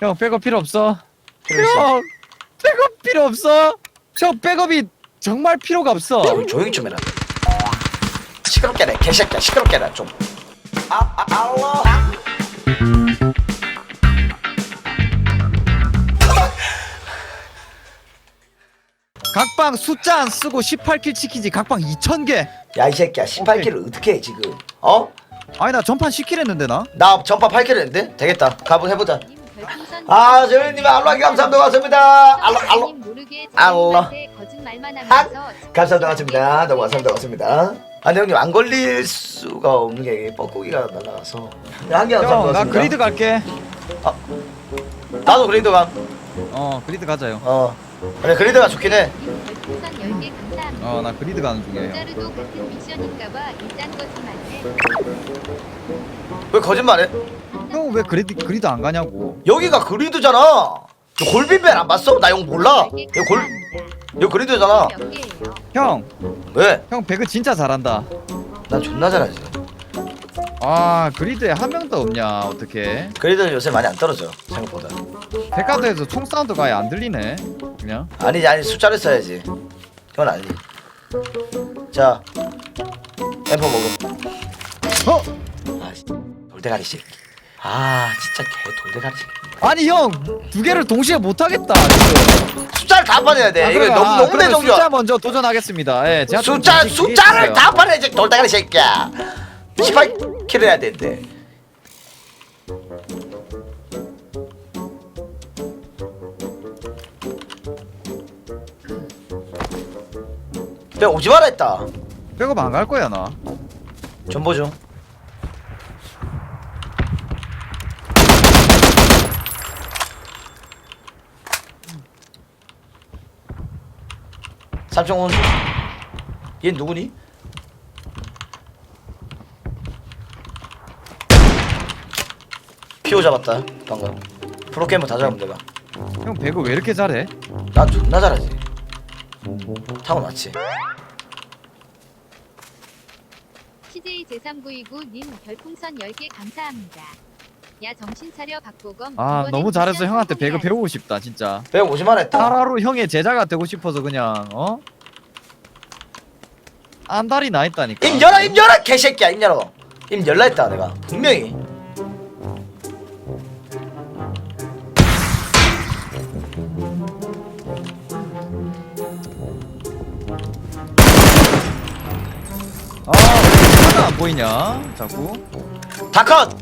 형 백업 필요 없어. 형 백업 필요 없어. 형 백업이 정말 필요가 없어. 좀 조용히 좀 해라. 시끄럽게 해, 개새끼야. 시끄럽게 해라 좀. 아, 아, 아워. 각방 숫자 안 쓰고 18킬 치키지 각방 2,000개. 야, 이 새끼야. 18킬을 어떻게 해, 지금? 어? 아니 나 전판 10킬 했는데 나. 나 전파 8킬 했는데? 되겠다. 가본 해보자. 아, 저희님 알로하기 감사합니다. 고맙습니다. 알로, 알로. 알로. 자신한테 거짓말만 하면서 감사합니다. 고맙습니다. 너무 감사합니다. 고맙습니다. 아니 형님 안 걸릴 수가 없는 게 뻐꾸기가 날라가서 한개 감사합니다. 형나 고맙습니다. 그리드 갈게. 나도 그리드 가. 어 그리드 가자요. 어. 그래 그리드가 좋긴 해. 님 별풍선 10개 감사합니다. 어 나 그리드 가는 중이에요. 모자르도 같은 미션인가봐 일단 거짓말해. 왜 거짓말해? 형 왜 그리드 그리드 안 가냐고. 여기가 그리드잖아. 너 골빈벨 안 봤어? 나 이거 몰라. 개 이거 골, 감사합니다. 이거 그리드잖아. 몇 개예요? 형, 왜? 형 배그 진짜 잘한다. 난 존나 잘하지. 아 그리드에 한 명도 없냐 어떻게? 그리드는 요새 많이 안 떨어져 생각보다. 백화도에서 총 사운드가 아예 안 들리네. 그냥. 아니지 아니 숫자를 써야지. 그건 아니지. 자, 엠퍼 먹음. 어? 아, 씨, 돌대가리 씨. 아, 진짜 개 돌대가리 씨. 아니 형 두 개를 동시에 못 하겠다. 숫자를 다 빠내야 돼. 아, 이거 너무 아, 너무 그러면 내정적. 숫자 먼저 도전하겠습니다. 예, 제가 좀 숫자 숫자를 있어요. 다 빠내야지 돌대가리 새끼야. 18킬 해야 되는데. 내가 오지 마라 했다. 백업 안 갈 거야 나. 전보 중. 삼촌 얘 누구니? 피오 잡았다 방금 프로게이머 다 잡으면 내가 형 배그 왜 이렇게 잘해? 난 존나 잘하지 타고났지 CJ 제3929님 별풍선 10개 감사합니다. 야 정신 차려 박보검. 아 이번엔 너무 잘해서 미션 형한테 배그 성공해야지. 배우고 싶다 진짜. 배우 오지만 했다 하루하루 형의 제자가 되고 싶어서 그냥 어? 안달이 나 있다니까. 입 열어 입 열어 개새끼야 입 열어 입 열라 했다 내가 분명히 아, 왜 하나 안 보이냐? 자꾸. 다컷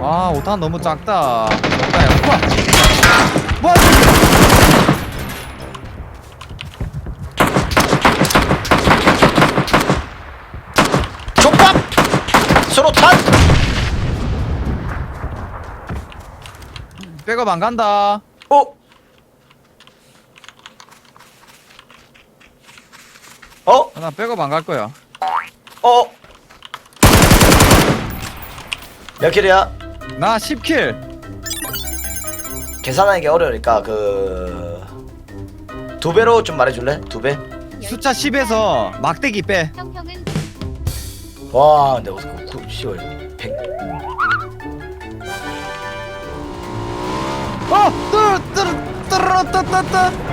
아, 오탄 너무 작다. 작다, 야. 우와! 뭐 하는 족밥 수로탄 백업 안 간다. 어? 어? 나 백업 안 갈 거야. 어? 몇 킬이야? 나 10킬. 계산하는 게 어려우니까 그... 두 배로 좀 말해줄래? 두 배? 숫자 10에서 막대기 빼. 형 형은 와 근데 그 10월 100... 어! 따따따.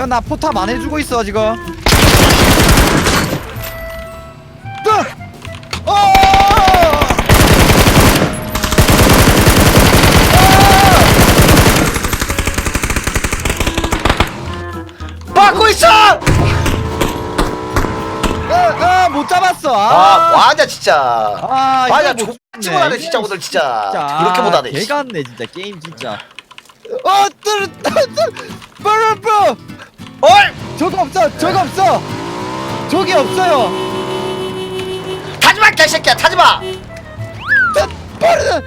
야, 나 포탑 안 해주고 있어 지금. 뜨! 어! 막고 있어! 아, 아, 못 잡았어. 아 아, 와자 진짜 아, 와자 이거 못 족같이 잡네. 못하네 진짜 오늘 진짜 그렇게 못하네 개 씨. 같네 진짜 게임 진짜. 어, 뜨르 뜨르 뿌르 어이! 저거 없어! 저거 없어! 저기 없어요! 타지마 개새끼야 타지마 나 빠르다!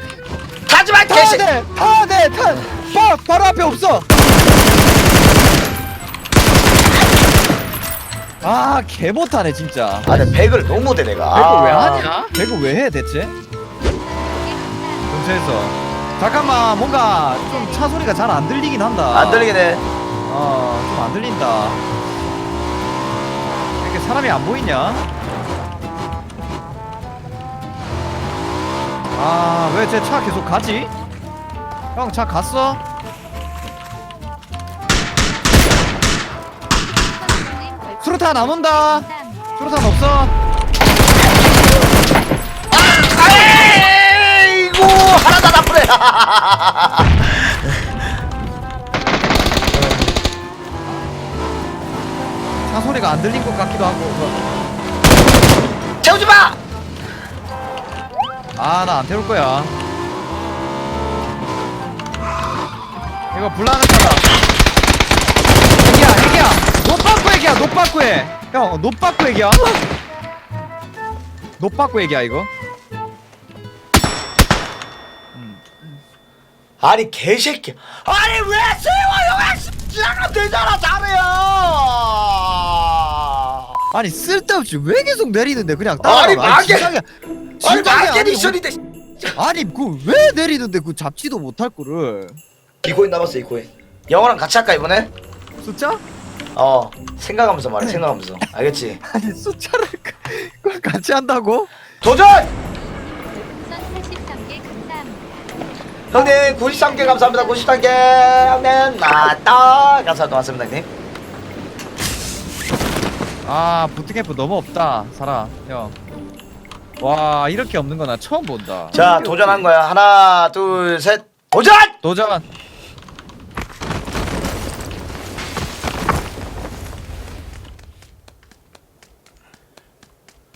타지마 타야 개새끼 돼! 타야 돼! 타! 바, 바로 앞에 없어! 아, 개 못하네, 진짜. 아니 백을 너무 못해 내가 배그 왜 아. 하냐? 배그 왜 해, 대체? 근처에서. 잠깐만, 뭔가 좀 차 소리가 잘 안 들리긴 한다. 안 들리게 돼 어좀 안 들린다 이렇게 사람이 안 보이냐? 아 왜 제 차 계속 가지? 형 차 갔어? 수류탄 안 온다. 수류탄 없어 아이고 하나도 안 아프네 차 소리가 안 들린 것 같기도 하고. 채우지 마! 아 나 안 태울 거야. 이거 불나는 차다 애기야 애기야. 노빠꾸 애기야 노빠꾸 해형 노빠꾸 애기야? 노빠꾸 애기야 이거? 음. 아니 개새끼. 아니 왜 세워 형아 지나가 되잖아 잘해요 아니 쓸데없이 왜 계속 내리는데 그냥 따라가 아니, 마개- 진작에 아니 진작에 마개 아니, 미션인데 아니 그왜 내리는데 그 잡지도 못할 거를 이코인 남았어 이코인 영어랑 같이 할까 이번에? 숫자? 어 생각하면서 말해 생각하면서 알겠지? 아니 숫자를 그걸 같이 한다고? 도전! 별풍선 83개 감사합니다. 형님 93개 감사합니다 93개 형님 나따 감사합니다 고맙습니다 형님 아 부트캠프 너무 없다 살아 형와 이렇게 없는 거나 처음 본다. 자 도전한 거야. 하나 둘 셋. 도전! 도전!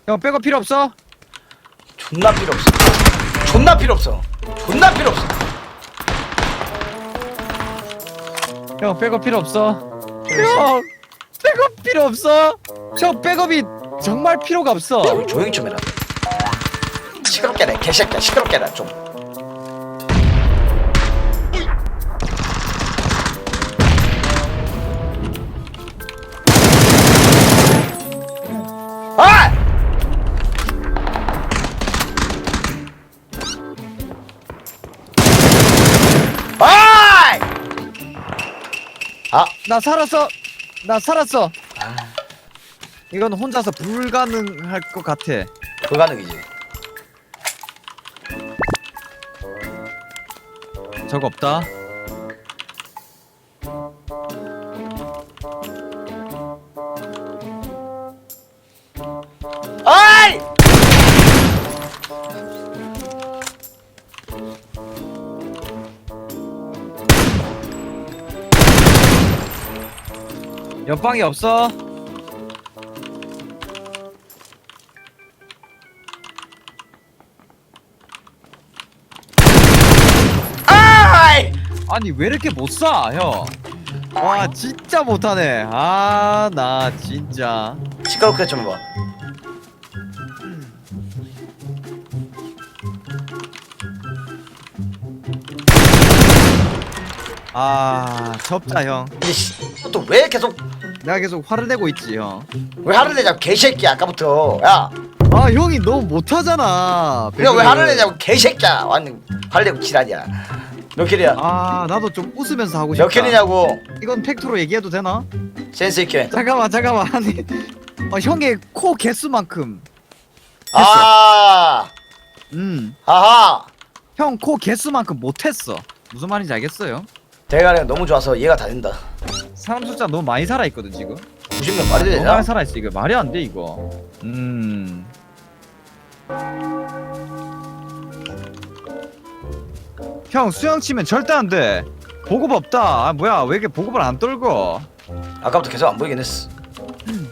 형 백업 필요 없어? 존나 필요 없어. 존나 필요 없어. 존나 필요 없어. 형 백업 필요 없어? 형 백업 필요 없어 형 백업이 정말 필요가 없어. 조- 조용히 좀 해라. 시끄럽게 해 개새끼야. 시끄럽게 해라 좀. 아! 아, 나 살았어. 나 살았어. 아, 이건 혼자서 불가능할 것 같아 불가능이지. 저거 없다 아이! 옆방이 없어 아니 왜 이렇게 못 쏴, 형? 와 진짜 못하네. 아 나 진짜. 시끄럽게 좀 해봐. 아 접자 형. 또왜 계속 내가 계속 화를 내고 있지 형. 왜 화를 내냐고 개새끼야 아까부터. 야, 아 형이 너무 못하잖아. 네가 왜 배그를. 화를 내냐고 개새끼야. 완전 화를 내고 지랄이야. 몇 킬이야? 아 나도 좀 웃으면서 하고 싶다. 몇 킬이냐고. 이건 팩트로 얘기해도 되나? 센스 있게. 잠깐만 잠깐만 아니 어, 형의 코 개수만큼. 아, 음. 아하. 형코 개수만큼 못했어. 무슨 말인지 알겠어요? 대가리가 너무 좋아서 이해가 다 된다. 사람 숫자 너무 많이 살아 있거든 지금. 90명 말이 너무 되냐? 많이 살아 있어 이거 말이 안 돼 이거. 음. 형 수영 치면 절대 안 돼. 보급 없다. 아 뭐야 왜 이렇게 보급을 안 떨고? 아까부터 계속 안 보이긴 했어.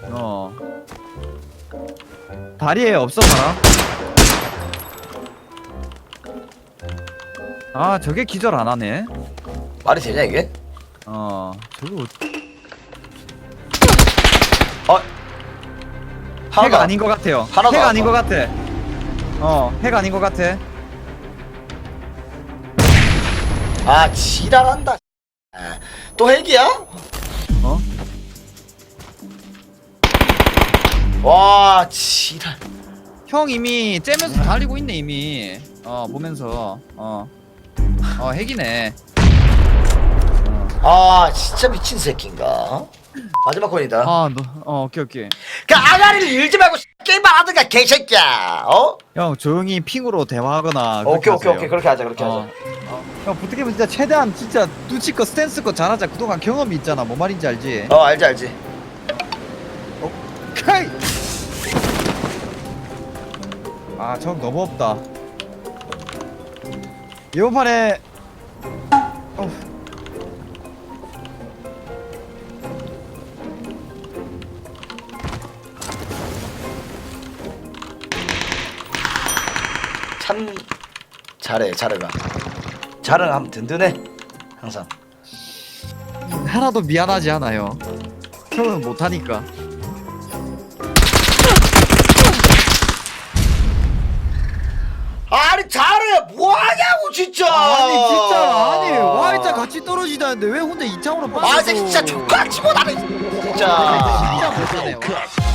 어. 다리에 없어 사람. 아 저게 기절 안 하네. 말이 되냐 이게? 어 저거 어. 하나 해가 더. 아닌 것 같아요. 하나 더, 해가 하나 아닌 더. 것 같아. 어 해가 아닌 것 같아. 아 지랄한다. 아, 또 핵이야? 어? 와 지랄 형 이미 째면서 달리고 있네 이미 어 보면서 어어 핵이네 아 진짜 미친 새끼인가 마지막 권이다. 아 너 어 오케이 오케이. 그 아가리를 일지 말고 게임만 하든가 개새끼야. 어? 형 조용히 핑으로 대화하거나 그렇게 오케이 오케이 하세요. 오케이. 그렇게 하자 그렇게 어. 하자. 어. 형 부탁해면 진짜 최대한 진짜 눈치껏 스탠스껏 잘하자. 그동안 경험이 있잖아. 뭐 말인지 알지? 어 알지 알지. 카이! 아저 너무 없다. 이번 판에 참 잘해 자르가. 자르가 하면 든든해 항상. 하나도 미안하지 않아요. 형은 못하니까. 아니 잘해 뭐하냐고 진짜! 아니 진짜 아니 Y자 같이 떨어지다는데 왜 혼자 2창으로 빠져 아 진짜 족같이 못하네 진짜. 진짜 못하네 와.